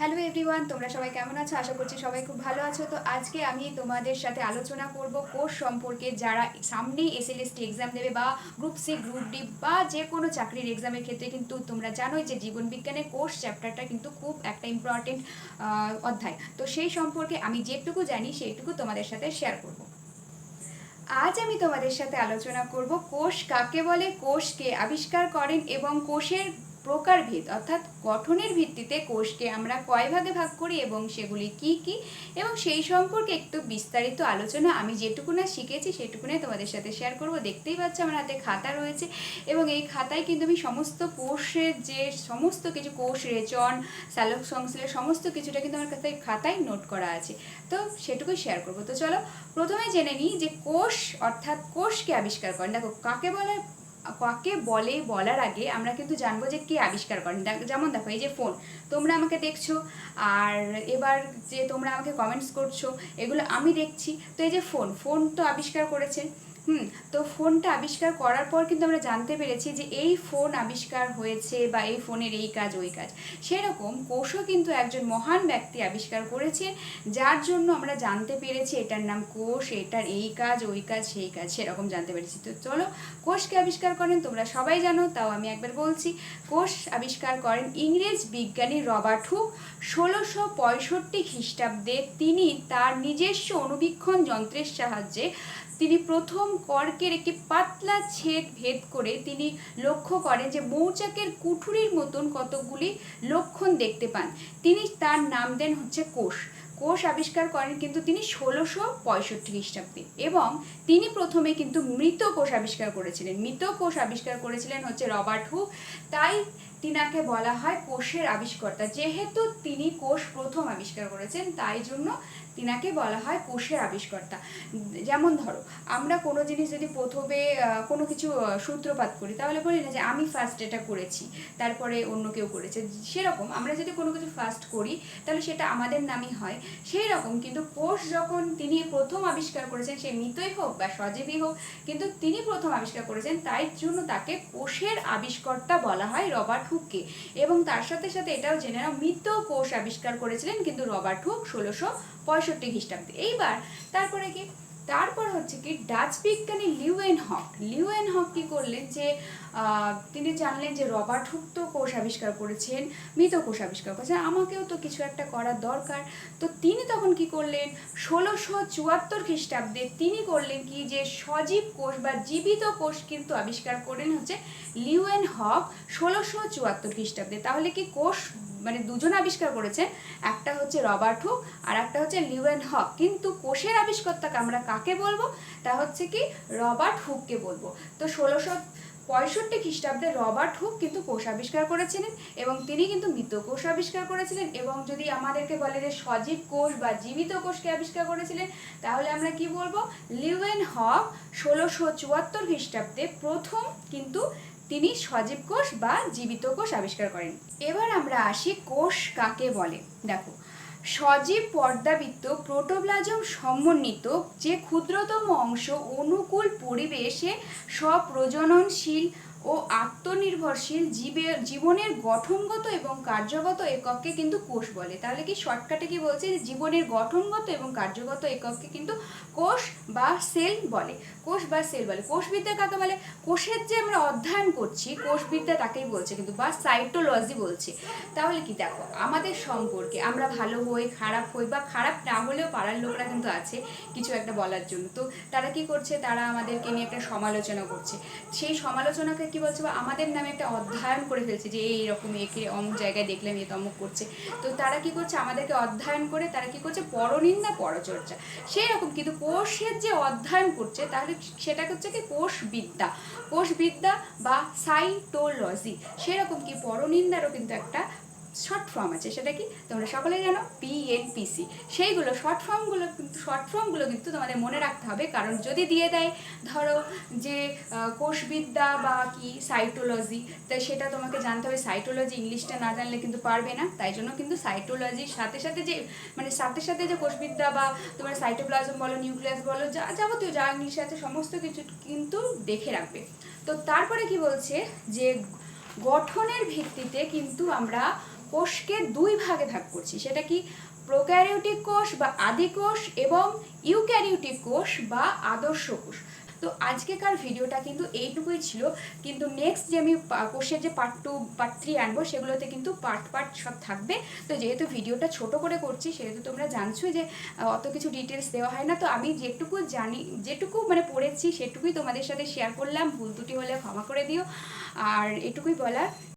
Hello everyone তোমরা সবাই কেমন আছো? আশা করছি সবাই খুব ভালো আছো। তো আজকে আমি তোমাদের সাথে আলোচনা করব কোর্স সম্পর্কে। যারা সামনেই এসএলএসটি এক্সাম দেবে বা গ্রুপ সি গ্রুপ ডি বা যে কোনো চাকরির এক্সামের ক্ষেত্রে কিন্তু তোমরা জানোই যে জীবন বিজ্ঞানের কোর্স চ্যাপ্টারটা কিন্তু খুব একটা ইম্পর্টেন্ট অধ্যায়। তো সেই সম্পর্কে আমি যেটুকু জানি সেইটুকু তোমাদের সাথে শেয়ার করব। আজ আমি তোমাদের সাথে আলোচনা করব কোষ কাকে বলে কোষকে আবিষ্কার করেন এবং কোষের প্রকারভেদ, অর্থাৎ গঠনের ভিত্তিতে কোষকে আমরা কয় ভাগে ভাগ করি এবং সেগুলি কি কি? এবং সেই সম্পর্কে একটু বিস্তারিত আলোচনা আমি যেটুকু না শিখেছি সেটুকুনে তোমাদের সাথে শেয়ার করব। দেখতেই পাচ্ছ আমার হাতে খাতা রয়েছে এবং এই খাতায় কিন্তু আমি সমস্ত কোষের যে সমস্ত কিছু কোষ রেচন স্যালক সংশ্লেষ, সমস্ত কিছুটা কিন্তু আমার কাছে খাতায় নোট করা আছে। তো সেটুকুই শেয়ার করব। তো চলো, প্রথমে জেনে নিই যে কোষ, অর্থাৎ কোষকে আবিষ্কার করেন। দেখো, কাকে বলে কাকে বলে বলার আগে আমরা কিন্তু জানব যে কে আবিষ্কার করেন। যেমন দেখো, এই যে ফোন তোমরা আমাকে দেখছ, আর এবার যে তোমরা আমাকে কমেন্টস করছ, এগুলো আমি দেখছি। তো এই যে ফোন ফোন তো আবিষ্কার করেছে। হুম, তো ফোনটা আবিষ্কার করার পর কিন্তু আমরা জানতে পেরেছি যে এই ফোন আবিষ্কার হয়েছে বা এই ফোনের এই কাজ, ওই কাজ। সেরকম কোষও কিন্তু একজন মহান ব্যক্তি আবিষ্কার করেছে, যার জন্য আমরা জানতে পেরেছি এটার নাম কোষ, এটার এই কাজ, ওই কাজ, সেই কাজ, সেরকম জানতে পেরেছি। তো চলো, কোষকে আবিষ্কার করেন, তোমরা সবাই জানো, তাও আমি একবার বলছি, কোষ আবিষ্কার করেন ইংরেজ বিজ্ঞানী রবার্ট হুক। ষোলোশো পঁয়ষট্টি খ্রিস্টাব্দে তিনি তার নিজস্ব অনুবীক্ষণ যন্ত্রের সাহায্যে তিনি প্রথম কর্কের একটি পাতলা ছেদ ভেদ করে তিনি লক্ষ্য করেন যে মৌচাকের কুঠুরির মতন কতগুলি লক্ষণ দেখতে পান। তিনি তার নাম দেন হচ্ছে কোষ। কোষ আবিষ্কার করেন কিন্তু তিনি ষোলোশো পঁয়ষট্টি খ্রিস্টাব্দে এবং তিনি প্রথমে কিন্তু মৃত কোষ আবিষ্কার করেছিলেন। মৃত কোষ আবিষ্কার করেছিলেন হচ্ছে রবার্ট হু তাই তিনাকে বলা হয় কোষের আবিষ্কর্তা। যেহেতু তিনি কোষ প্রথম আবিষ্কার করেছেন, তাই জন্য তিনাকে বলা হয় কোষের আবিষ্কর্তা। যেমন ধরো, আমরা কোনো জিনিস যদি প্রথমে কোনো কিছু সূত্রপাত করি, তাহলে বলি না যে আমি ফার্স্ট এটা করেছি, তারপরে অন্য কেউ করেছে। সেরকম, আমরা যদি কোনো কিছু ফার্স্ট করি, তাহলে সেটা আমাদের নামই হয়। সেই রকম কিন্তু কোষ যখন তিনি প্রথম আবিষ্কার করেছেন, সে মৃতই হোক বা সজীবী হোক, কিন্তু তিনি প্রথম আবিষ্কার করেছেন, তাই জন্য তাকে কোষের আবিষ্কর্তা বলা হয় রবার্ট হুককে। এবং তার সাথে সাথে এটাও জেনে নাও, মৃত কোষ আবিষ্কার করেছিলেন কিন্তু রবার্ট হুক ষোলোশো খ্রিস্টাব্দে। এইবার তারপরে কি? তারপর হচ্ছে কি, ডাচ বিজ্ঞানী লিউএন হক লিউএন হক কি করলেন যে তিনি জানলেন যে রবার্ট হুক তো কোষ আবিষ্কার করেছেন, মৃত কোষ আবিষ্কার করেছেন, আমাকেও তো কিছু একটা করার দরকার। তো তিনি তখন কি করলেন? ষোলোশো চুয়াত্তর খ্রিস্টাব্দে তিনি করলেন কি যে সজীব কোষ বা জীবিত কোষ কিন্তু আবিষ্কার করলেন হচ্ছে লিউয়েন হক ষোলোশো চুয়াত্তর খ্রিস্টাব্দে। তাহলে কি কোষ মানে দুজন আবিষ্কার করেছেন? একটা হচ্ছে রবার্ট হুক আর একটা হচ্ছে লিউয়েন হক। কিন্তু কোষের আবিষ্কর্তাকে আমরা কাকে বলব? তা হচ্ছে কি রবার্ট হুককে বলব। তো ষোলোশো পঁয়ষট্টি খ্রিস্টাব্দে রবার্ট হুক কিন্তু কোষ আবিষ্কার করেছিলেন এবং তিনি কিন্তু মৃত কোষ আবিষ্কার করেছিলেন এবং যদি আমাদেরকে বলে যে সজীব কোষ বা জীবিত কোষকে আবিষ্কার করেছিলেন, তাহলে আমরা কি বলব? লিউয়েন হক ষোলোশো চুয়াত্তর খ্রিস্টাব্দে প্রথম কিন্তু তিনি সজীব কোষ বা জীবিত কোষ আবিষ্কার করেন। এবার আমরা আসি কোষ কাকে বলে। দেখো সজীব পর্দাবৃত্ত প্রোটোপ্লাজম সমন্বিত যে ক্ষুদ্রতম অংশ অনুকূল পরিবেশে স্বপ্রজননশীল ও আত্মনির্ভরশীল জীবের, জীবনের গঠনগত এবং কার্যগত একককে কিন্তু কোষ বলে। তাহলে কি শর্টকাটে কি বলছে? যে জীবনের গঠনগত এবং কার্যগত একককে কিন্তু কোষ বা সেল বলে। কোষ বা সেল বলে। কোষবিদ্যা কাকে বলে? কোষের যে আমরা অধ্যয়ন করছি, কোষবিদ্যা তাকেই বলছে কিন্তু, বা সাইটোলজি বলছে। তাহলে কি দেখো, আমাদের সম্পর্কে আমরা ভালো হই, খারাপ হই, বা খারাপ না হলেও পাড়ার লোকরা কিন্তু আছে, কিছু একটা বলার জন্য। তো তারা কি করছে? তারা আমাদেরকে নিয়ে একটা সমালোচনা করছে। সেই সমালোচনাকে কি বলছে, বা আমাদের নামে একটা অধ্যয়ন করে ফেলছে যে এইরকম একে অমুক জায়গায় দেখলাম, এ তমুক করছে। তো তারা কি করছে, আমাদেরকে অধ্যয়ন করে তারা কি করছে, পরনিন্দা পরচর্চা। সেই রকম কিন্তু কোষের যে অধ্যয়ন করছে, তাহলে সেটা হচ্ছে কি, কোষবিদ্যা। কোষবিদ্যা বা সাইটোলজি। সেরকম কি পরনিন্দারও কিন্তু একটা শর্ট ফর্ম আছে। সেটা কি? তোমরা সকলে জানো পিএনপিসি সেইগুলো শর্ট ফর্মগুলো কিন্তু শর্ট ফর্মগুলো কিন্তু তোমাদের মনে রাখতে হবে। কারণ যদি দিয়ে দেয়, ধরো যে কোষবিদ্যা বা কি সাইটোলজি তাই সেটা তোমাকে জানতে হবে। সাইটোলজি ইংলিশটা না জানলে কিন্তু পারবে না। তাই জন্য কিন্তু সাইটোলজির সাথে সাথে যে মানে সাথে সাথে যে কোষবিদ্যা বা তোমার সাইটোপ্লাজম বলো নিউক্লিয়াস বলো, যা যাবতীয় যা ইংলিশ আছে, সমস্ত কিছু কিন্তু দেখে রাখবে। তো তারপরে কি বলছে? যে গঠনের ভিত্তিতে কিন্তু আমরা কোষকে দুই ভাগে ভাগ করছি। সেটা কি প্রোক্যারিওটিক কোষ বা আদি কোষ এবং ইউক্যারিওটিক কোষ বা আদর্শ কোষ। তো আজকেকার ভিডিওটা কিন্তু এইটুকুই ছিল। কিন্তু নেক্সট যে আমি কোষের যে পার্ট টু পার্ট থ্রি আনব, সেগুলোতে কিন্তু পার্ট পার্ট সব থাকবে। তো যেহেতু ভিডিওটা ছোট করে করছি, সেহেতু তোমরা জানছোই যে অত কিছু ডিটেলস দেওয়া হয় না। তো আমি যেটুকু জানি, যেটুকু মানে পড়েছি, সেটুকুই তোমাদের সাথে শেয়ার করলাম। ভুল ত্রুটি হলে ক্ষমা করে দিও। আর এটুকুই বলার।